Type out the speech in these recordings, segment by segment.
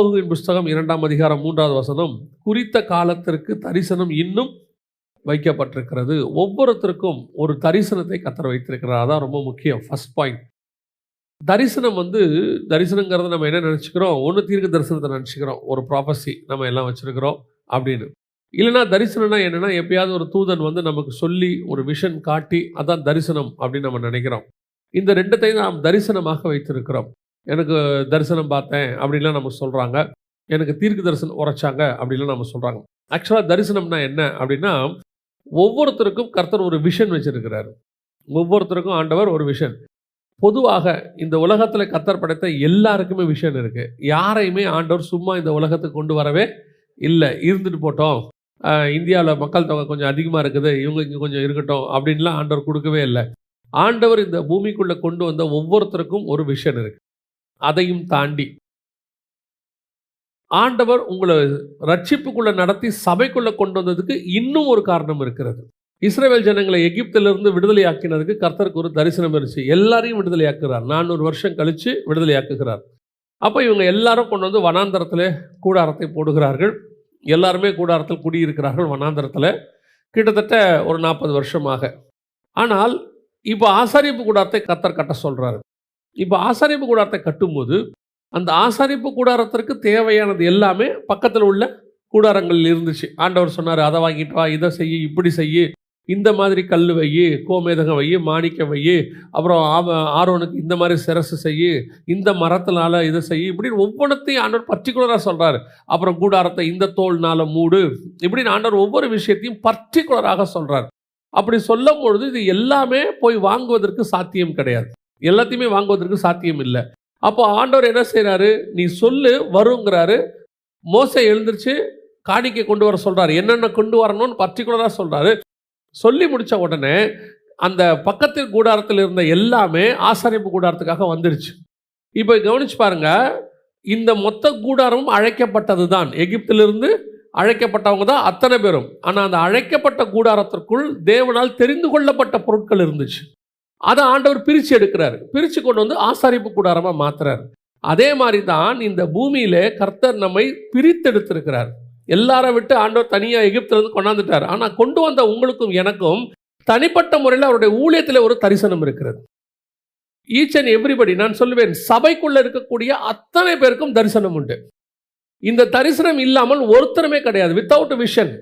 யோபுவின் புஸ்தகம் இரண்டாம் அதிகாரம் மூன்றாவது வசனம் குறித்த காலத்திற்கு தரிசனம் இன்னும் வைக்கப்பட்டிருக்கிறது. ஒவ்வொருத்தருக்கும் ஒரு தரிசனத்தை கத்தர் வைத்திருக்கிறார். அதான் ரொம்ப முக்கியம். ஃபர்ஸ்ட் பாயிண்ட் தரிசனம் வந்து தரிசனங்கிறத நம்ம என்ன நினச்சிக்கிறோம்? ஒன்று தீர்க்க தரிசனத்தை நினச்சிக்கிறோம். ஒரு ப்ராபஸி நம்ம எல்லாம் வச்சுருக்கிறோம் அப்படின்னு. இல்லைன்னா தரிசனம்னா என்னென்னா எப்பயாவது ஒரு தூதன் வந்து நமக்கு சொல்லி ஒரு விஷன் காட்டி அதான் தரிசனம் அப்படின்னு நம்ம நினைக்கிறோம். இந்த ரெண்டத்தையும் நாம் தரிசனமாக வைத்திருக்கிறோம். எனக்கு தரிசனம் பார்த்தேன் அப்படின்லாம் நம்ம சொல்கிறாங்க எனக்கு தீர்க்க தரிசனம் உரைச்சாங்க அப்படின்லாம் நம்ம சொல்கிறாங்க ஆக்சுவலாக தரிசனம்னா என்ன அப்படின்னா ஒவ்வொருத்தருக்கும் கர்த்தர் ஒரு விஷன் வச்சிருக்கிறார். ஒவ்வொருத்தருக்கும் ஆண்டவர் ஒரு விஷன் பொதுவாக இந்த உலகத்தில் கத்தர் படைத்த எல்லாருக்குமே விஷன் இருக்குது யாரையுமே ஆண்டவர் சும்மா இந்த உலகத்துக்கு கொண்டு வரவே இல்லை. இருந்துட்டு போட்டோம். இந்தியாவில் மக்கள் தொகை கொஞ்சம் அதிகமாக இருக்குது. இவங்க இங்கே கொஞ்சம் இருக்கட்டும் அப்படின்லாம் ஆண்டவர் கொடுக்கவே இல்லை. ஆண்டவர் இந்த பூமிக்குள்ளே கொண்டு வந்த ஒவ்வொருத்தருக்கும் ஒரு விஷன் இருக்குது அதையும் தாண்டி. ஆண்டவர் உங்களை ரட்சிப்புக்குள்ளே நடத்தி சபைக்குள்ளே கொண்டு வந்ததுக்கு இன்னும் ஒரு காரணம் இருக்கிறது. இஸ்ரேல் ஜனங்களை எகிப்திலிருந்து விடுதலை ஆக்கினதுக்கு கர்த்தருக்கு ஒரு தரிசனம் இருந்துச்சு. எல்லாரையும் விடுதலை ஆக்குகிறார் நானூறு வருஷம் கழித்து விடுதலை ஆக்குகிறார் அப்போ இவங்க எல்லாரும் கொண்டு வந்து வனாந்தரத்தில் கூடாரத்தை போடுகிறார்கள். எல்லாருமே கூடாரத்தில் குடியிருக்கிறார்கள் வனாந்தரத்தில். கிட்டத்தட்ட ஒரு நாற்பது வருஷமாக. ஆனால் இப்போ ஆசாரிப்பு கூடாரத்தை கத்தர் கட்ட சொல்கிறாரு இப்போ ஆசாரிப்பு கூடாரத்தை கட்டும்போது அந்த ஆசாரிப்பு கூடாரத்திற்கு தேவையானது எல்லாமே பக்கத்தில் உள்ள கூடாரங்கள் இருந்துச்சு. ஆண்டவர் சொன்னார் அதை வாங்கிட்டு வா இதை செய்ய இப்படி செய்ய. இந்த மாதிரி கல் வை கோமேதகம் வை மாணிக்கம் வை அப்புறம் ஆவ- ஆரோனுக்கு இந்த மாதிரி சிரசு செய்யி இந்த மரத்தினால இதை செய் இப்படின்னு ஒவ்வொன்றத்தையும் ஆண்டவர் பர்டிகுலராக சொல்கிறார் அப்புறம் கூடாரத்தை இந்த தோல்னால மூடு இப்படின்னு ஆண்டவர் ஒவ்வொரு விஷயத்தையும் பர்டிகுலராக சொல்கிறார் அப்படி சொல்லும் பொழுது இது எல்லாமே போய் வாங்குவதற்கு சாத்தியம் கிடையாது. எல்லாத்தையுமே வாங்குவதற்கு சாத்தியம் இல்லை அப்போ ஆண்டவர் என்ன செய்கிறாரு நீ சொல்லு வருங்கிறாரு. மோசை எழுந்திருச்சு காணிக்கை கொண்டு வர சொல்கிறாரு என்னென்ன கொண்டு வரணும்னு பர்டிகுலராக சொல்கிறாரு சொல்லி முடித்த உடனே அந்த பக்கத்தில் கூடாரத்தில் இருந்த எல்லாமே ஆசாரிப்பு கூடாரத்துக்காக வந்துருச்சு. இப்போ கவனிச்சு பாருங்க இந்த மொத்த கூடாரமும் அழைக்கப்பட்டது தான் எகிப்திலிருந்து அழைக்கப்பட்டவங்க தான் அத்தனை பேரும். ஆனால் அந்த அழைக்கப்பட்ட கூடாரத்திற்குள் தேவனால் தெரிந்து கொள்ளப்பட்ட பொருட்கள் இருந்துச்சு. அதை ஆண்டவர் பிரித்து எடுக்கிறார். பிரித்து கொண்டு வந்து ஆசாரிப்பு கூடாரமாக மாத்துறாரு. அதே மாதிரி தான் இந்த பூமியிலே கர்த்தர் நம்மை பிரித்தெடுத்திருக்கிறார். எல்லாரை விட்டு ஆண்டவர் தனியாக எகிப்திலிருந்து கொண்டாந்துட்டார். ஆனால் கொண்டு வந்த உங்களுக்கும் எனக்கும் தனிப்பட்ட முறையில் அவருடைய ஊழியத்தில் ஒரு தரிசனம் இருக்கிறது. ஈச் அண்ட் எவ்ரிபடி நான் சொல்லுவேன் சபைக்குள்ளே இருக்கக்கூடிய அத்தனை பேருக்கும் தரிசனம் உண்டு. இந்த தரிசனம் இல்லாமல் ஒருத்தருமே கிடையாது. வித்தவுட் விஷன்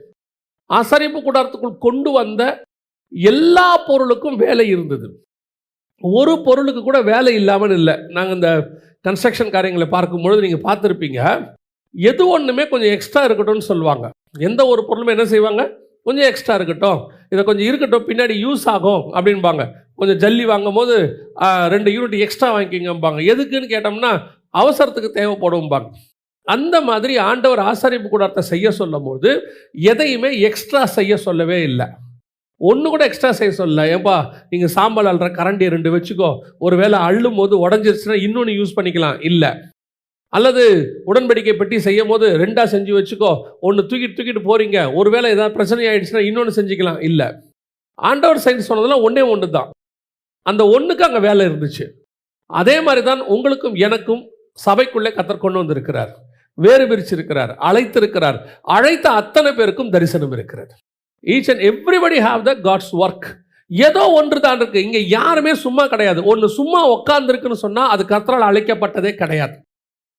ஆசாரிப்பு கூடாரத்துக்குள் கொண்டு வந்த எல்லா பொருளுக்கும் வேலை இருந்தது. ஒரு பொருளுக்கு கூட வேலை இல்லாமல் இல்லை. நாங்கள் இந்த கன்ஸ்ட்ரக்ஷன் காரியங்களை பார்க்கும்பொழுது நீங்கள் பார்த்துருப்பீங்க. எது ஒன்றுமே கொஞ்சம் எக்ஸ்ட்ரா இருக்கட்டும்னு சொல்லுவாங்க. எந்த ஒரு பொருளுமே என்ன செய்வாங்க? கொஞ்சம் எக்ஸ்ட்ரா இருக்கட்டும். இதை கொஞ்சம் இருக்கட்டும் பின்னாடி யூஸ் ஆகும் அப்படின்பாங்க கொஞ்சம் ஜல்லி வாங்கும் போது ரெண்டு யூனிட் எக்ஸ்ட்ரா வாங்கிக்கிங்கம்பாங்க. எதுக்குன்னு கேட்டோம்னா அவசரத்துக்கு தேவைப்படும்பாங்க. அந்த மாதிரி ஆண்டவர் ஆசாரிப்பு கூடாரத்தை செய்ய சொல்லும் போது எதையுமே எக்ஸ்ட்ரா செய்ய சொல்லவே இல்லை. ஒன்று கூட எக்ஸ்ட்ரா செய்ய சொல்லல ஏன்பா நீங்கள் சாம்பல் அல்ற கரண்டியை ரெண்டு வச்சுக்கோ. ஒருவேளை அள்ளும் போது உடஞ்சிருச்சுன்னா இன்னொன்று யூஸ் பண்ணிக்கலாம். இல்லை. அல்லது உடன்படிக்கை பெட்டி செய்யும் போது ரெண்டாக செஞ்சு வச்சுக்கோ. ஒன்று தூக்கிட்டு தூக்கிட்டு போறீங்க. ஒருவேளை ஏதாவது பிரச்சனை ஆயிடுச்சுன்னா இன்னொன்று செஞ்சுக்கலாம். இல்லை. ஆண்டவர் சயின்ஸ் சொன்னதெல்லாம் ஒன்றே ஒன்று தான். அந்த ஒன்றுக்கு அங்கே வேலை இருந்துச்சு. அதே மாதிரி தான் உங்களுக்கும் எனக்கும் சபைக்குள்ளே கத்தர் கொண்டு வந்திருக்கிறார். வேறு பிரிச்சிருக்கிறார் அழைத்திருக்கிறார். அழைத்த அத்தனை பேருக்கும் தரிசனம் இருக்கிறது. Each and everybody have the God's work ஏதோ ஒன்று தான் இருக்கு. இங்க யாருமே சும்மா கிடையாது. ஒன்று சும்மா உட்காந்துருக்குன்னு சொன்னால் அது கர்த்தரால் அழைக்கப்பட்டதே கிடையாது.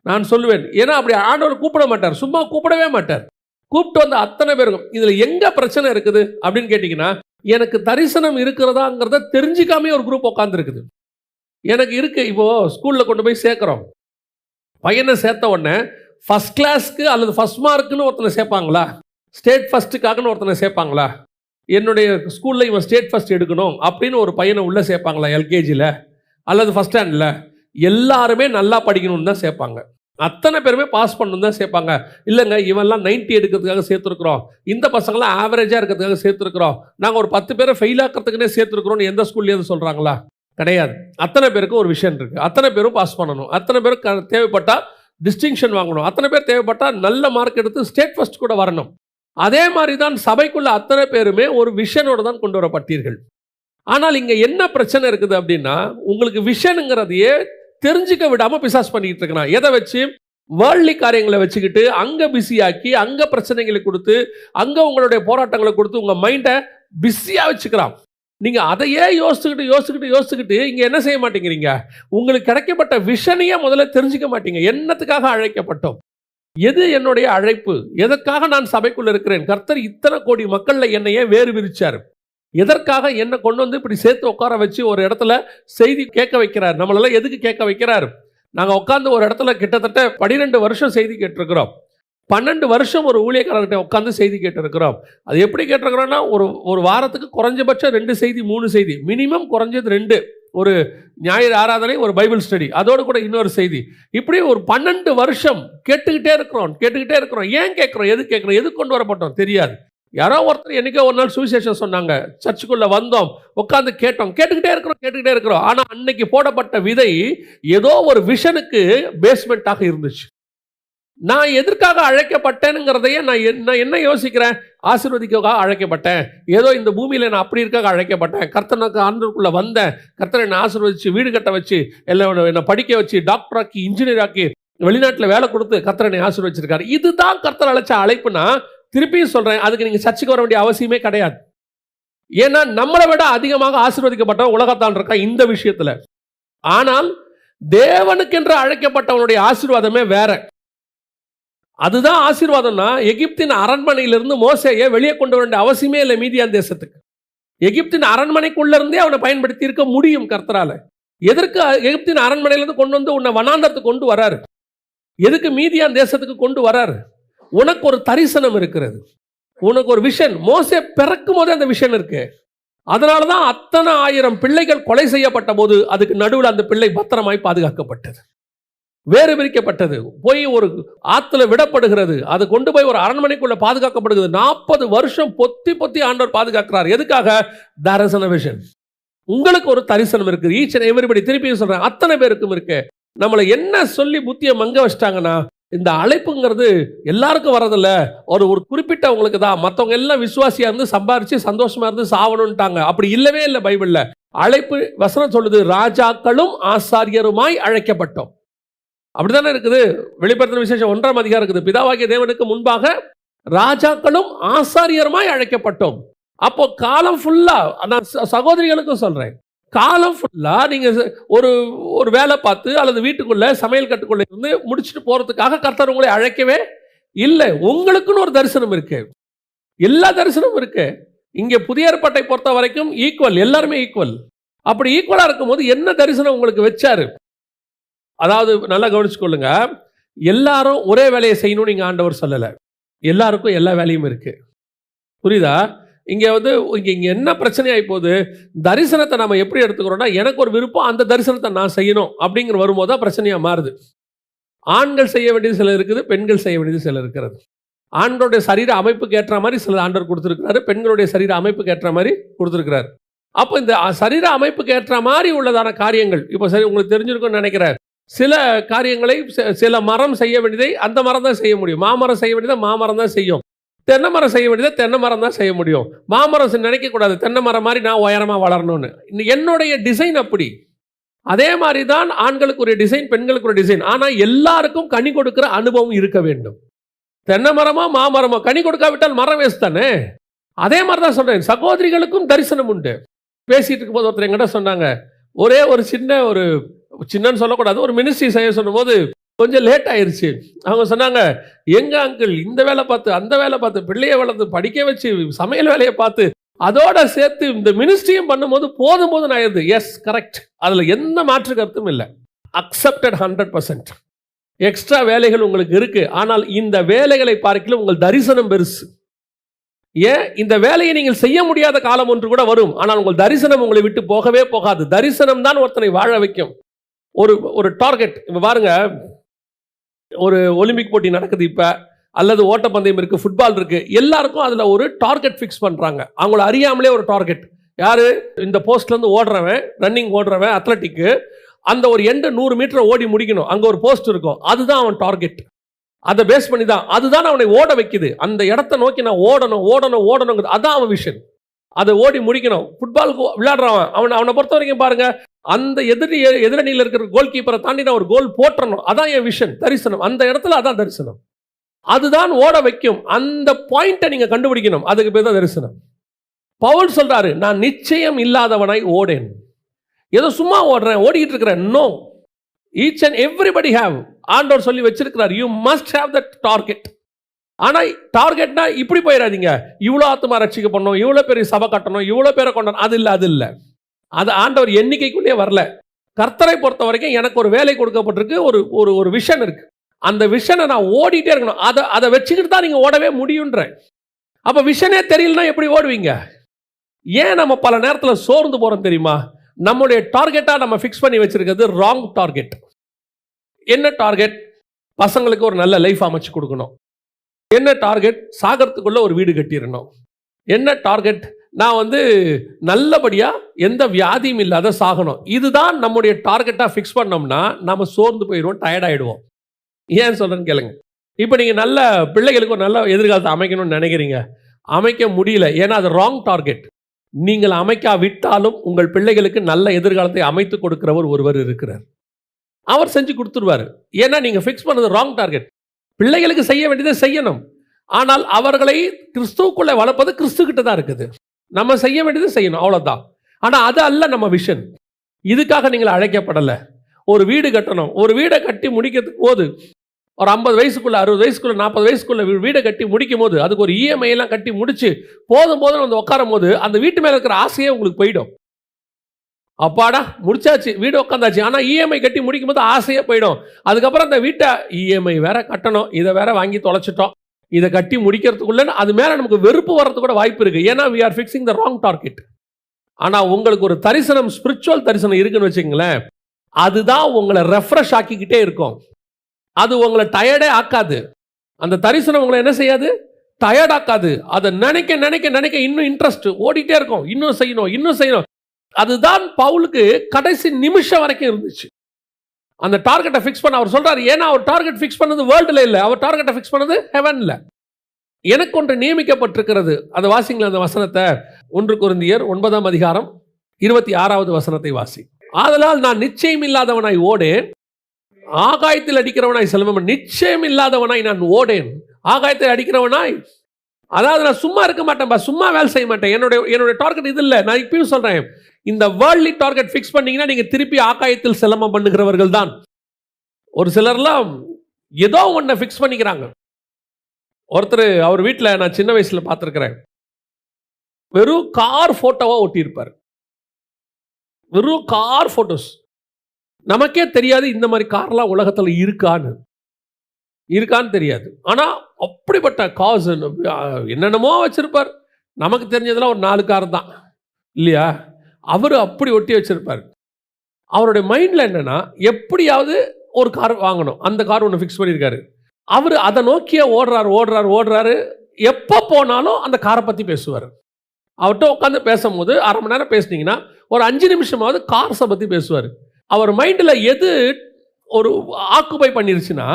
நான் சொல்லுவேன். ஏன்னா அப்படி ஆண்டவர் கூப்பிட மாட்டார். சும்மா கூப்பிடவே மாட்டார். கூப்பிட்டு வந்த அத்தனை பேருக்கும் இதில் எங்கே பிரச்சனை இருக்குது? அப்படின்னு கேட்டிங்கன்னா எனக்கு தரிசனம் இருக்கிறதாங்கிறத தெரிஞ்சிக்காமே ஒரு குரூப் உட்காந்துருக்குது எனக்கு இருக்கு. இப்போது ஸ்கூலில் கொண்டு போய் சேர்க்குறோம். பையனை சேர்த்த உடனே ஃபர்ஸ்ட் கிளாஸ்க்கு அல்லது ஃபஸ்ட் மார்க்குன்னு ஒருத்தனை சேர்ப்பாங்களா? ஸ்டேட் ஃபர்ஸ்ட்டுக்காகன்னு ஒருத்தனை சேர்ப்பாங்களா? என்னுடைய ஸ்கூலில் இவன் ஸ்டேட் ஃபர்ஸ்ட் எடுக்கணும் அப்படின்னு ஒரு பையனை உள்ளே சேர்ப்பாங்களா எல்கேஜியில் அல்லது ஃபஸ்ட் ஸ்டாண்டில் எல்லாருமே நல்லா படிக்கணும்னு தான் சேர்ப்பாங்க. அத்தனை பேருமே பாஸ் பண்ணணும் தான் சேர்ப்பாங்க. இல்லைங்க இவெல்லாம் நைன்ட்டி எடுக்கிறதுக்காக சேர்த்துருக்குறோம். இந்த பசங்களாம் ஆவரேஜாக இருக்கிறதுக்காக சேர்த்துருக்குறோம். நாங்கள் ஒரு பத்து பேரை ஃபெயில் ஆக்கிறதுக்குனே சேர்த்துருக்குறோம்னு எந்த ஸ்கூல்லேருந்து சொல்கிறாங்களா கிடையாது. அத்தனை பேருக்கும் ஒரு விஷயம் இருக்குது அத்தனை பேரும் பாஸ் பண்ணணும். அத்தனை பேரும் க தேவைப்பட்டால் டிஸ்டிங்ஷன் வாங்கணும். அத்தனை பேர் தேவைப்பட்டால் நல்ல மார்க் எடுத்து ஸ்டேட் ஃபஸ்ட் கூட வரணும். அதே மாதிரி தான் சபைக்குள்ள அத்தனை பேருமே ஒரு விஷனோடு தான் கொண்டு வரப்பட்டீர்கள். ஆனால் இங்கே என்ன பிரச்சனை இருக்குது அப்படின்னா உங்களுக்கு விஷனுங்கிறதையே தெரிஞ்சுக்க விடாமல் பிசாஸ் பண்ணிக்கிட்டு இருக்கிறான். எதை வச்சு? வேர்ல்டி காரியங்களை வச்சுக்கிட்டு அங்கே பிஸியாக்கி அங்கே பிரச்சனைகளை கொடுத்து அங்கே உங்களுடைய போராட்டங்களை கொடுத்து உங்கள் மைண்டை பிஸியாக வச்சுக்கிறான். நீங்கள் அதையே யோசிச்சுக்கிட்டு யோசிச்சுக்கிட்டு யோசிச்சுக்கிட்டு இங்கே என்ன செய்ய மாட்டேங்கிறீங்க? உங்களுக்கு கிடைக்கப்பட்ட விஷனையே முதல்ல தெரிஞ்சுக்க மாட்டீங்க. என்னத்துக்காக அழைக்கப்பட்டோம்? எது என்னுடைய அழைப்பு? எதற்காக நான் சபைக்குள் இருக்கிறேன்? கர்த்தர் இத்தனை கோடி மக்கள்ல என்னையே வேறு விரிச்சார். எதற்காக என்னை கொண்டு வந்து இப்படி சேர்த்து உட்கார வச்சு ஒரு இடத்துல செய்தி கேட்க வைக்கிறார்? நம்மளெல்லாம் எதுக்கு கேட்க வைக்கிறார்? நாங்கள் உட்காந்து ஒரு இடத்துல கிட்டத்தட்ட பன்னிரெண்டு வருஷம் செய்தி கேட்டிருக்கிறோம். பன்னெண்டு வருஷம் ஒரு ஊழியக்காரர்கிட்ட உட்காந்து செய்தி கேட்டிருக்கிறோம். அது எப்படி கேட்டிருக்கிறோம்னா ஒரு ஒரு வாரத்துக்கு குறைஞ்சபட்சம் ரெண்டு செய்தி மூணு செய்தி. மினிமம் குறைஞ்சது ரெண்டு. ஒரு ஞாயிறு ஆராதனை ஒரு பைபிள் ஸ்டடி அதோடு கூட இன்னொரு செய்தி. இப்படி ஒரு பன்னெண்டு வருஷம் கேட்டுக்கிட்டே இருக்கிறோம் கேட்டுக்கிட்டே இருக்கிறோம். ஏன் கேட்குறோம்? எது கேட்குறோம்? எது கொண்டு வரப்பட்டோம்? தெரியாது. யாரோ ஒருத்தர் என்னைக்கோ ஒரு நாள் சுவிசேஷம் சொன்னாங்க. சர்ச்சுக்குள்ளே வந்தோம் உட்காந்து கேட்டோம். கேட்டுக்கிட்டே இருக்கிறோம் கேட்டுக்கிட்டே இருக்கிறோம். ஆனால் அன்னைக்கு போடப்பட்ட விதை ஏதோ ஒரு விஷனுக்கு பேஸ்மெண்ட்டாக இருந்துச்சு. நான் எதற்காக அழைக்கப்பட்டேனுங்கிறதையே நான் என்ன- நான் என்ன யோசிக்கிறேன்? ஆசீர்வதிக்காக அழைக்கப்பட்டேன். ஏதோ இந்த பூமியில் நான் அப்படி இருக்காக அழைக்கப்பட்டேன். கர்த்தனுக்கு ஆண்டுக்குள்ளே வந்தேன். கர்த்தனை என்னை ஆசீர்வதிச்சு வீடு கட்ட வச்சு எல்லாம் என்னை படிக்க வச்சு டாக்டர் ஆக்கி இன்ஜினியர் ஆக்கி வெளிநாட்டில் வேலை கொடுத்து கர்த்தனை என்னை ஆசீர்வதிச்சிருக்காரு இதுதான் கர்த்தர் அழைச்ச அழைப்புனா திருப்பியும் சொல்கிறேன் அதுக்கு நீங்கள் சர்ச்சுக்கு வர வேண்டிய அவசியமே கிடையாது. ஏன்னா நம்மளை விட அதிகமாக ஆசீர்வதிக்கப்பட்ட உலகத்தான் இருக்கா? இந்த விஷயத்தில். ஆனால் தேவனுக்கென்று அழைக்கப்பட்டவனுடைய ஆசீர்வாதமே வேற. அதுதான் ஆசீர்வாதம்னா எகிப்தின் அரண்மனையிலிருந்து மோசையை வெளியே கொண்டு வர வேண்டிய அவசியமே இல்லை மீதியான் தேசத்துக்கு. எகிப்தின் அரண்மனைக்குள்ளேருந்தே அவனை பயன்படுத்தி இருக்க முடியும் கர்த்தரால. எதற்கு எகிப்தின் அரண்மனையிலிருந்து கொண்டு வந்து உன்னை வனாந்தரத்துக்கு கொண்டு வராரு? எதுக்கு மீதியான் தேசத்துக்கு கொண்டு வராரு? உனக்கு ஒரு தரிசனம் இருக்கிறது. உனக்கு ஒரு விஷன். மோசே பிறக்கும் போதே அந்த விஷன் இருக்கு. அதனால தான் அத்தனை ஆயிரம் பிள்ளைகள் கொலை செய்யப்பட்ட போது அதுக்கு நடுவில் அந்த பிள்ளை பத்திரமாய் பாதுகாக்கப்பட்டது. வேறு பிரிக்கப்பட்டது போய் ஒரு ஆற்றுல விடப்படுகிறது. அது கொண்டு போய் ஒரு அரண்மனைக்குள்ள பாதுகாக்கப்படுகிறது. நாற்பது வருஷம் பொத்தி பொத்தி ஆண்டவர் பாதுகாக்கிறார். எதுக்காக? தரிசன விஷன் உங்களுக்கு ஒரு தரிசனம் இருக்குது ஈச் அண்ட் எவரிபடி திருப்பியும் சொல்றேன். அத்தனை பேருக்கும் இருக்கு. நம்மளை என்ன சொல்லி புத்தியை மங்க வச்சிட்டாங்கன்னா இந்த அழைப்புங்கிறது எல்லாருக்கும் வரதில்ல ஒரு ஒரு குறிப்பிட்டவங்களுக்கு தான். மற்றவங்க எல்லாம் விசுவாசியா இருந்து சம்பாரிச்சு சந்தோஷமா இருந்து சாவணும்ட்டாங்க. அப்படி இல்லவே இல்லை பைபிளில். அழைப்பு வசனம் சொல்லுது ராஜாக்களும் ஆசாரியருமாய் அழைக்கப்பட்டோம். அப்படித்தானே இருக்குது? வெளிப்படுத்தின விசேஷம் ஒன்றாம் அதிகாரம் இருக்குது. பிதாவாகிய தேவனுக்கு முன்பாக ராஜாக்களும் ஆசாரியருமாய் அழைக்கப்பட்டோம். அப்போ காலம் ஃபுல்லா நான் ச- சகோதரிகளுக்கும் சொல்றேன். காலம் ஃபுல்லா நீங்க ஒரு ஒரு வேலை பார்த்து அல்லது வீட்டுக்குள்ள சமையல் கட்டுக்குள்ள இருந்து முடிச்சுட்டு போறதுக்காக கர்த்தர் உங்களை அழைக்கவே இல்லை. உங்களுக்குன்னு ஒரு தரிசனம் இருக்கு. எல்லா தரிசனமும் இருக்கு. இங்கே புதிய ஏற்பாட்டை பொறுத்த வரைக்கும் ஈக்குவல் எல்லாருமே ஈக்குவல் அப்படி ஈக்குவலாக இருக்கும்போது என்ன தரிசனம் உங்களுக்கு வச்சாரு? அதாவது நல்லா கவனிச்சுக்கொள்ளுங்க. எல்லாரும் ஒரே வேலையை செய்யணும்னு நீங்கள் ஆண்டவர் சொல்லலை. எல்லாருக்கும் எல்லா வேலையும் இருக்குது புரியுதா? இங்கே வந்து இங்கே இங்கே என்ன பிரச்சனையாகி போகுது? தரிசனத்தை நம்ம எப்படி எடுத்துக்கிறோம்னா எனக்கு ஒரு விருப்பம் அந்த தரிசனத்தை நான் செய்யணும் அப்படிங்கிற வரும்போது தான் பிரச்சனையாக மாறுது. ஆண்கள் செய்ய வேண்டியது சில இருக்குது பெண்கள் செய்ய வேண்டியது சில இருக்கிறது. ஆண்களுடைய சரீர அமைப்புக்கு ஏற்ற மாதிரி சில ஆண்டவர் கொடுத்துருக்கிறாரு பெண்களுடைய சரீர அமைப்புக்கு ஏற்ற மாதிரி கொடுத்துருக்கிறாரு. அப்போ இந்த சரீர அமைப்புக்கு ஏற்ற மாதிரி உள்ளதான காரியங்கள் இப்போ சரி உங்களுக்கு தெரிஞ்சிருக்கும்னு நினைக்கிறேன். சில காரியங்களை சில மரம் செய்ய வேண்டியதை அந்த மரம் தான் செய்ய முடியும். மாமரம் செய்ய வேண்டியதை மாமரம் தான் செய்யும். தென்னை மரம் செய்ய வேண்டியதை தென்னை மரம் தான் செய்ய முடியும். மாமரம் நினைக்கக்கூடாது. தென்னை மரம் மாதிரி நான் உயரமாக வளரணும்னு. என்னுடைய டிசைன் அப்படி. அதே மாதிரி தான் ஆண்களுக்கு ஒரு டிசைன் பெண்களுக்கு ஒரு டிசைன் ஆனால் எல்லாருக்கும் கனி கொடுக்குற அனுபவம் இருக்க வேண்டும். தென்னை மரமோ மாமரமோ கனி கொடுக்காவிட்டால் மரம் வேஸ்ட் தானே? அதே மாதிரி தான் சொல்கிறேன் சகோதரிகளுக்கும் தரிசனம் உண்டு. பேசிகிட்டு இருக்கும்போது ஒருத்தர் என்கிட்ட சொன்னாங்க ஒரே ஒரு சின்ன ஒரு சின்னன்னு சொல்லக்கூடாது ஒரு மினிஸ்ட்ரி செய்ய சொல்லும்போது கொஞ்சம் லேட் ஆயிடுச்சு அவங்க சொன்னாங்க எங்க அங்கிள் இந்த வேலை பார்த்து அந்த வேலை பார்த்து பிள்ளையை வளர்த்து படிக்க வச்சு சமையல் வேலையை பார்த்து அதோட சேர்த்து இந்த மினிஸ்ட்ரியும் பண்ணும்போது போதும் போதும் ஆயிடுது எஸ் கரெக்ட் அதில் எந்த மாற்று கருத்தும் இல்லை. அக்செப்டட் ஹண்ட்ரட் பர்சன்ட் எக்ஸ்ட்ரா வேலைகள் உங்களுக்கு இருக்கு. ஆனால் இந்த வேலைகளை பார்க்கல உங்கள் தரிசனம் பெருசு. ஏன்? இந்த வேலையை நீங்கள் செய்ய முடியாத காலம் ஒன்று கூட வரும். ஆனால் உங்கள் தரிசனம் உங்களை விட்டு போகவே போகாது. தரிசனம் தான் ஒருத்தனை வாழ வைக்கும். ஒரு ஒரு டார்கெட் இப்போ பாருங்க ஒரு ஒலிம்பிக் போட்டி நடக்குது இப்போ அல்லது ஓட்டப்பந்தயம் இருக்குது ஃபுட்பால் இருக்குது எல்லாருக்கும் அதில் ஒரு டார்கெட் ஃபிக்ஸ் பண்ணுறாங்க அவங்கள அறியாமலே ஒரு டார்கெட் யார்? இந்த போஸ்ட்லேருந்து ஓடுறவன் ரன்னிங் ஓடுறவன் அத்லட்டிக்கு அந்த ஒரு எண்டு நூறு மீட்டரை ஓடி முடிக்கணும். அங்கே ஒரு போஸ்ட் இருக்கும். அதுதான் அவன் டார்கெட் அதை பேஸ் பண்ணி தான் அதுதான் அவனை ஓட வைக்குது. அந்த இடத்த நோக்கி நான் ஓடணும் ஓடணும் ஓடணுங்கிறது அதான் அவன் விஷன் அதை ஓடி முடிக்கணும். ஃபுட்பாலுக்கு விளையாடுறவன் அவன் அவனை பொறுத்த வரைக்கும் பாருங்கள் அந்த எதிரி எதிரணியில் இருக்கிற கோல் கீப்பரை தாண்டி நான் ஒரு கோல் போட்டணும் அதான் என் விஷன் தரிசனம். அந்த இடத்துல அதான் தரிசனம். அதுதான் ஓட வைக்கும். அந்த பாயிண்ட்டை நீங்கள் கண்டுபிடிக்கணும். அதுக்கு பேர் தான் தரிசனம். பவுல் சொல்கிறாரு நான் நிச்சயம் இல்லாதவனாய் ஓடேன். ஏதோ சும்மா ஓடுறேன் ஓடிக்கிட்டு இருக்கிறேன். No each and everybody have ஆண்டவர் சொல்லி வச்சிருக்கிறார் you must have that target ஆனால் டார்கெட்னா இப்படி போயிடாதீங்க. இவ்வளோ ஆத்துமா ரட்சிக்க பண்ணணும் இவ்வளோ பெரிய சபை கட்டணும் இவ்வளோ பேரை கொண்டணும் அது இல்லை அது இல்லை. அது ஆண்டவர் எண்ணிக்கைக்குள்ளேயே வரல. கர்த்தரை பொறுத்த வரைக்கும் எனக்கு ஒரு வேலை கொடுக்கப்பட்டிருக்கு ஒரு ஒரு ஒரு விஷன் இருக்குது அந்த விஷனை நான் ஓடிட்டே இருக்கணும். அதை அதை வச்சுக்கிட்டு தான் நீங்கள் ஓடவே முடியுன்றேன் அப்போ விஷனே தெரியலனா எப்படி ஓடுவீங்க? ஏன் நம்ம பல நேரத்தில் சோர்ந்து போகிறோம் தெரியுமா? நம்முடைய டார்கெட்டாக நம்ம ஃபிக்ஸ் பண்ணி வச்சுருக்கிறது ராங் டார்கெட் என்ன டார்கெட் பசங்களுக்கு ஒரு நல்ல லைஃப் அமைச்சு கொடுக்கணும். என்ன டார்கெட் சாகரத்துக்குள்ளே ஒரு வீடு கட்டிடணும். என்ன டார்கெட் நான் வந்து நல்லபடியாக எந்த வியாதியும் இல்லாத சாகணும். இதுதான் நம்முடைய டார்கெட்டாக ஃபிக்ஸ் பண்ணோம்னா நம்ம சோர்ந்து போயிடுவோம் டயர்டாயிடுவோம் ஏன் சொல்கிறேன்னு கேளுங்க. இப்போ நீங்கள் நல்ல பிள்ளைகளுக்கு ஒரு நல்ல எதிர்காலத்தை அமைக்கணும்னு நினைக்கிறீங்க. அமைக்க முடியல. ஏன்னா அது ராங் டார்கெட் நீங்கள் அமைக்காவிட்டாலும் உங்கள் பிள்ளைகளுக்கு நல்ல எதிர்காலத்தை அமைத்து கொடுக்கிறவர் ஒருவர் இருக்கிறார். அவர் செஞ்சு கொடுத்துருவாரு. ஏன்னா நீங்கள் ஃபிக்ஸ் பண்ணது ராங் டார்கெட் பிள்ளைகளுக்கு செய்ய வேண்டியதை செய்யணும். ஆனால் அவர்களை கிறிஸ்துவுக்குள்ளே வளர்ப்பது கிறிஸ்து கிட்ட தான் இருக்குது. நம்ம செய்ய வேண்டியது செய்யணும் அவ்வளோதான் ஆனால் அது அல்ல நம்ம விஷன் இதுக்காக நீங்கள் அழைக்கப்படலை. ஒரு வீடு கட்டணும். ஒரு வீடை கட்டி முடிக்கிறதுக்கு போது ஒரு ஐம்பது வயசுக்குள்ள அறுபது வயசுக்குள்ள நாற்பது வயசுக்குள்ள வீடை கட்டி முடிக்கும் போது அதுக்கு ஒரு இஎம்ஐலாம் கட்டி முடிச்சு போதும் போதும் வந்து உட்காரும் போது அந்த வீட்டு மேலே இருக்கிற ஆசையே உங்களுக்கு போயிடும். அப்பாடா முடிச்சாச்சு வீடு உட்காந்தாச்சு. ஆனால் இஎம்ஐ கட்டி முடிக்கும் போது ஆசையே போயிடும். அதுக்கப்புறம் அந்த வீட்டை இஎம்ஐ வேற கட்டணும். இதை வேற வாங்கி தொலைச்சிட்டோம். இதை கட்டி முடிக்கிறதுக்குள்ள அது மேலே நமக்கு வெறுப்பு வரது கூட வாய்ப்பு இருக்குது ஏன்னா we are fixing the wrong target ஆனால் உங்களுக்கு ஒரு தரிசனம் ஸ்பிரிச்சுவல் தரிசனம் இருக்குன்னு வச்சுங்களேன் அதுதான் உங்களை ரெஃப்ரெஷ் ஆக்கிக்கிட்டே இருக்கும். அது உங்களை டயர்டே ஆக்காது. அந்த தரிசனம் உங்களை என்ன செய்யாது? டயர்ட் ஆக்காது. அதை நினைக்க நினைக்க நினைக்க இன்னும் இன்ட்ரெஸ்ட் ஓடிட்டே இருக்கும். இன்னும் செய்யணும் இன்னும் செய்யணும். அதுதான் பவுலுக்கு கடைசி நிமிஷம் வரைக்கும் இருந்துச்சு. அந்த டார்கெட்டை ஃபிக்ஸ் பண்ண அவர் சொல்கிறார் ஏன்னா அவர் டார்கெட் ஃபிக்ஸ் பண்ணது வேர்ல்டில் இல்லை அவர் டார்கெட்டை ஃபிக்ஸ் பண்ணது ஹெவனில் எனக்கு ஒன்று நியமிக்கப்பட்டிருக்கிறது. அந்த வாசிங்களா அந்த வசனத்தை. ஒன்று குருந்தியர் ஒன்பதாம் அதிகாரம் இருபத்தி ஆறாவது வசனத்தை வாசி. ஆதலால் நான் நிச்சயம் இல்லாதவனாய் ஓடேன் ஆகாயத்தில் அடிக்கிறவனாய் செல்வம் நிச்சயம் இல்லாதவனாய் நான் ஓடேன். ஆகாயத்தில் அடிக்கிறவனாய் அதாவது நான் சும்மா இருக்க மாட்டேன்பா சும்மா வேலை செய்ய மாட்டேன். என்னுடைய என்னுடைய டார்கெட் இது இல்லை. நான் இப்பயும் சொல்கிறேன் இந்த வேர்ல்ட்லி டார்கெட் ஃபிக்ஸ் பண்ணீங்கன்னா நீங்க திருப்பி ஆகாயத்தில் சிலம்பம் பண்ணுகிறவர்கள் தான். ஒரு சிலர்லாம் ஏதோ ஒன்றை ஃபிக்ஸ் பண்ணிக்கிறாங்க. ஒருத்தர் அவர் வீட்டில் நான் சின்ன வயசில் பார்த்துருக்குறேன். வெறும் கார் ஃபோட்டோவாக ஒட்டியிருப்பார். வெறும் கார் ஃபோட்டோஸ் நமக்கே தெரியாது இந்த மாதிரி கார்லாம் உலகத்தில் இருக்கான்னு. இருக்கான்னு தெரியாது. ஆனால் அப்படிப்பட்ட காசு என்னென்னமோ வச்சுருப்பார். நமக்கு தெரிஞ்சதெல்லாம் ஒரு நாலு கார் தான். இல்லையா? அவர் அப்படி ஒட்டி வச்சிருப்பார். அவருடைய மைண்டில் என்னென்னா எப்படியாவது ஒரு கார் வாங்கணும். அந்த கார் ஒன்று ஃபிக்ஸ் பண்ணியிருக்காரு. அவர் அதை நோக்கியே ஓடுறாரு ஓடுறாரு ஓடுறாரு. எப்போ போனாலும் அந்த காரை பற்றி பேசுவார். அவர்கிட்ட உட்காந்து பேசும்போது அரை மணி நேரம் பேசுனீங்கன்னா ஒரு அஞ்சு நிமிஷமாவது கார்ஸை பற்றி பேசுவார். அவர் மைண்டில் எது ஒரு ஆக்குபை பண்ணிருச்சுன்னா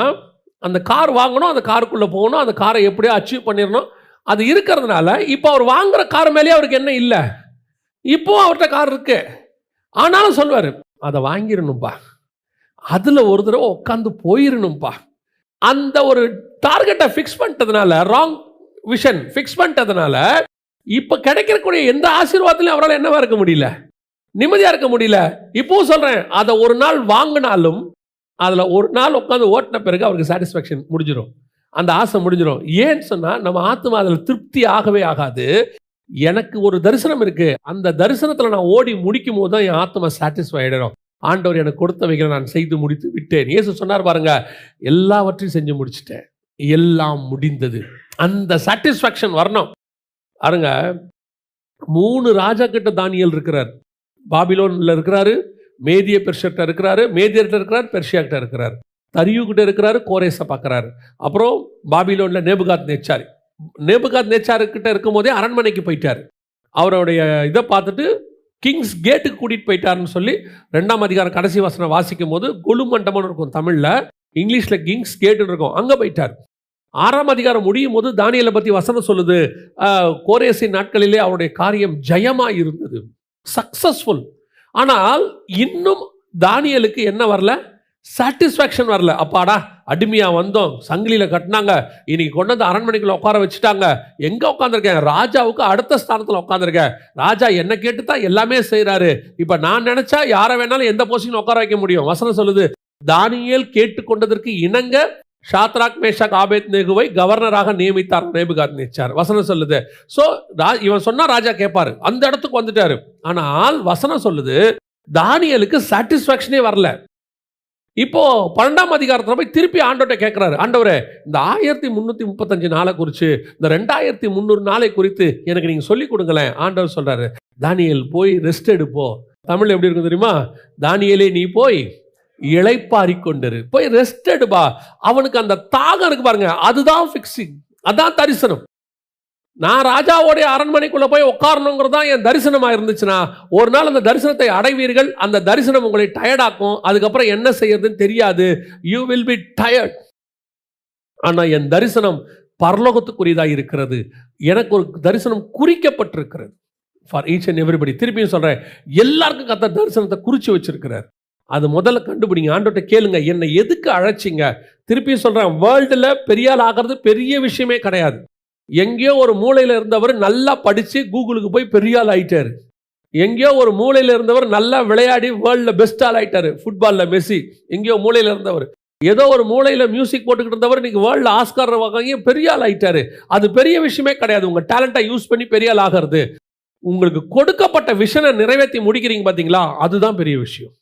அந்த கார் வாங்கணும் அந்த காருக்குள்ளே போகணும் அந்த காரை எப்படியோ அச்சீவ் பண்ணிடணும். அது இருக்கிறதுனால இப்போ அவர் வாங்குற கார் மேலேயே அவருக்கு என்ன இல்லை? இப்போவும் அவர்கிட்ட கார் இருக்கு. ஆனாலும் சொல்லுவார் அதை வாங்கிடணும்ப்பா அதில் ஒரு தடவை உட்காந்து போயிடணும்ப்பா அந்த ஒரு டார்கெட்டை ஃபிக்ஸ் பண்ணிட்டதுனால ராங் விஷன் ஃபிக்ஸ் பண்ணிட்டதுனால இப்போ கிடைக்கக்கூடிய எந்த ஆசீர்வாதத்திலையும் அவரால் என்னவா இருக்க முடியல? நிம்மதியாக இருக்க முடியல. இப்போவும் சொல்கிறேன் அதை ஒரு நாள் வாங்கினாலும் அதில் ஒரு நாள் உட்காந்து ஓட்டின பிறகு அவருக்கு சாட்டிஸ்ஃபேக்ஷன் முடிஞ்சிடும் அந்த ஆசை முடிஞ்சிடும் ஏன்னு சொன்னால் நம்ம ஆத்மா அதில் திருப்தி ஆகவே ஆகாது. எனக்கு ஒரு தரிசனம் இருக்கு. அந்த தரிசனத்தில் நான் ஓடி முடிக்கும் போது தான் என் ஆத்மா சாட்டிஸ்ஃபை ஆயிடும். ஆண்டவர் எனக்கு கொடுத்தவைகளை நான் செய்து முடித்து விட்டேன். இயேசு சொன்னார் பாருங்க எல்லாவற்றையும் செஞ்சு முடிச்சிட்டேன். எல்லாம் முடிந்தது. அந்த சாட்டிஸ்ஃபேக்ஷன் வரணும். பாருங்க மூணு ராஜா கிட்ட தானியல் இருக்கிறார். பாபிலோன்ல இருக்கிறாரு மேதிய பெர்ஷியர்கிட்ட இருக்கிறாரு மேதியர்கிட்ட இருக்கிறார் பெர்ஷியா கிட்ட இருக்கிறார். தரியு கிட்ட இருக்கிறாரு கோரேஸை பார்க்குறாரு. அப்புறம் பாபிலோன்ல நேபுகாத் நேச்சாரி நேபுகாத் நேச்சாருக்கிட்ட இருக்கும்போதே இருக்கும் போதே அரண்மனைக்கு போயிட்டார். அவருடைய இதை பார்த்துட்டு கிங்ஸ் கேட்டுக்கு கூட்டிகிட்டு போயிட்டாருன்னு சொல்லி ரெண்டாம் அதிகாரம் கடைசி வசனம் வாசிக்கும் போது கொலு மண்டபம்னு இருக்கும் தமிழில் இங்கிலீஷில் கிங்ஸ் கேட்டுன்னு இருக்கும். அங்கே போயிட்டார். ஆறாம் அதிகாரம் முடியும் போது தானியலை பற்றி வசனம் சொல்லுது. ஆஹ், கோரேசின் நாட்களிலே அவருடைய காரியம் ஜெயமாக இருந்தது சக்சஸ்ஃபுல். ஆனால் இன்னும் தானியலுக்கு என்ன வரல? சாட்டிஸ்ஃபேக்ஷன் வரல. அப்பாடா அடிமையாக வந்தோம். சங்கிலியில் கட்டினாங்க. இன்னைக்கு கொண்டு வந்து அரண்மனைக்குள்ள உட்கார வச்சுட்டாங்க. எங்கே உட்காந்துருக்கேன் ராஜாவுக்கு அடுத்த ஸ்தானத்தில் உட்காந்துருக்கேன் ராஜா என்ன கேட்டு தான் எல்லாமே செய்கிறாரு இப்போ நான் நினச்சா யாரை வேணாலும் எந்த போஸ்டிங் உட்கார வைக்க முடியும்? வசனம் சொல்லுது தானியேல் கேட்டுக்கொண்டதற்கு இணங்க ஷாத்ராக் மேஷாக் ஆபேத் நேகுவை கவர்னராக நியமித்தார் நேபுகாத் நேச்சார் வசனம் சொல்லுது. ஸோ இவன் சொன்னால் ராஜா கேட்பாரு. அந்த இடத்துக்கு வந்துட்டாரு. ஆனால் வசனம் சொல்லுது தானியலுக்கு சாட்டிஸ்ஃபேக்ஷனே வரல. இப்போ பன்னெண்டாம் அதிகாரத்தில் போய் திருப்பி ஆண்டோட்ட கேட்குறாரு ஆண்டவரே இந்த ஆயிரத்தி முந்நூற்றி முப்பத்தஞ்சு நாளை குறித்து இந்த ரெண்டாயிரத்தி முந்நூறு நாளை குறித்து எனக்கு நீங்கள் சொல்லிக் கொடுங்களேன் ஆண்டவர் சொல்கிறாரு தானியல் போய் ரெஸ்ட் எடுப்போ. தமிழ் எப்படி இருக்கும் தெரியுமா? தானியலே நீ போய் இளைப்பாரி கொண்டிரு. போய் ரெஸ்ட் எடுப்பா. அவனுக்கு அந்த தாகம் இருக்கு பாருங்க அதுதான் ஃபிக்ஸிங் அதான் தரிசனம். நான் ராஜாவோடைய அரண்மனைக்குள்ளே போய் உட்காரணுங்கிறது தான் என் தரிசனமாக இருந்துச்சுன்னா ஒரு நாள் அந்த தரிசனத்தை அடைவீர்கள் அந்த தரிசனம் உங்களை டயர்டாக்கும் அதுக்கப்புறம் என்ன செய்யறதுன்னு தெரியாது. யூ வில் பி டயர்ட் ஆனால் என் தரிசனம் பரலோகத்துக்குரியதாக இருக்கிறது. எனக்கு ஒரு தரிசனம் குறிக்கப்பட்டிருக்கிறது. ஃபார் ஈச் அண்ட் எவ்ரிபடி திருப்பியும் சொல்கிறேன் எல்லாருக்கும் கத்த தரிசனத்தை குறித்து வச்சிருக்கிறார். அது முதல்ல கண்டுபிடிங்க. ஆண்டோட்ட கேளுங்க என்னை எதுக்கு அழைச்சிங்க? திருப்பியும் சொல்கிறேன் வேர்ல்டில் பெரியால் ஆகிறது பெரிய விஷயமே கிடையாது. எங்கேயோ ஒரு மூளையில் இருந்தவர் நல்லா படித்து கூகுளுக்கு போய் பெரிய ஆள் ஆயிட்டார். எங்கேயோ ஒரு மூளையில் இருந்தவர் நல்லா விளையாடி வேர்ல்டில் பெஸ்ட் ஆள் ஆயிட்டார். ஃபுட்பாலில் மெஸ்ஸி. எங்கேயோ மூளையில் இருந்தவர். ஏதோ ஒரு மூளையில் மியூசிக் போட்டுக்கிட்டு இருந்தவர் இன்னைக்கு வேர்ல்ட்ல ஆஸ்கார் வாங்கி பெரிய ஆள் ஆயிட்டாரு. அது பெரிய விஷயமே கிடையாது. உங்கள் டேலண்ட்டை யூஸ் பண்ணி பெரிய ஆள் ஆகிறது. உங்களுக்கு கொடுக்கப்பட்ட விஷனை நிறைவேற்றி முடிக்கிறீங்க பார்த்தீங்களா அதுதான் பெரிய விஷயம்.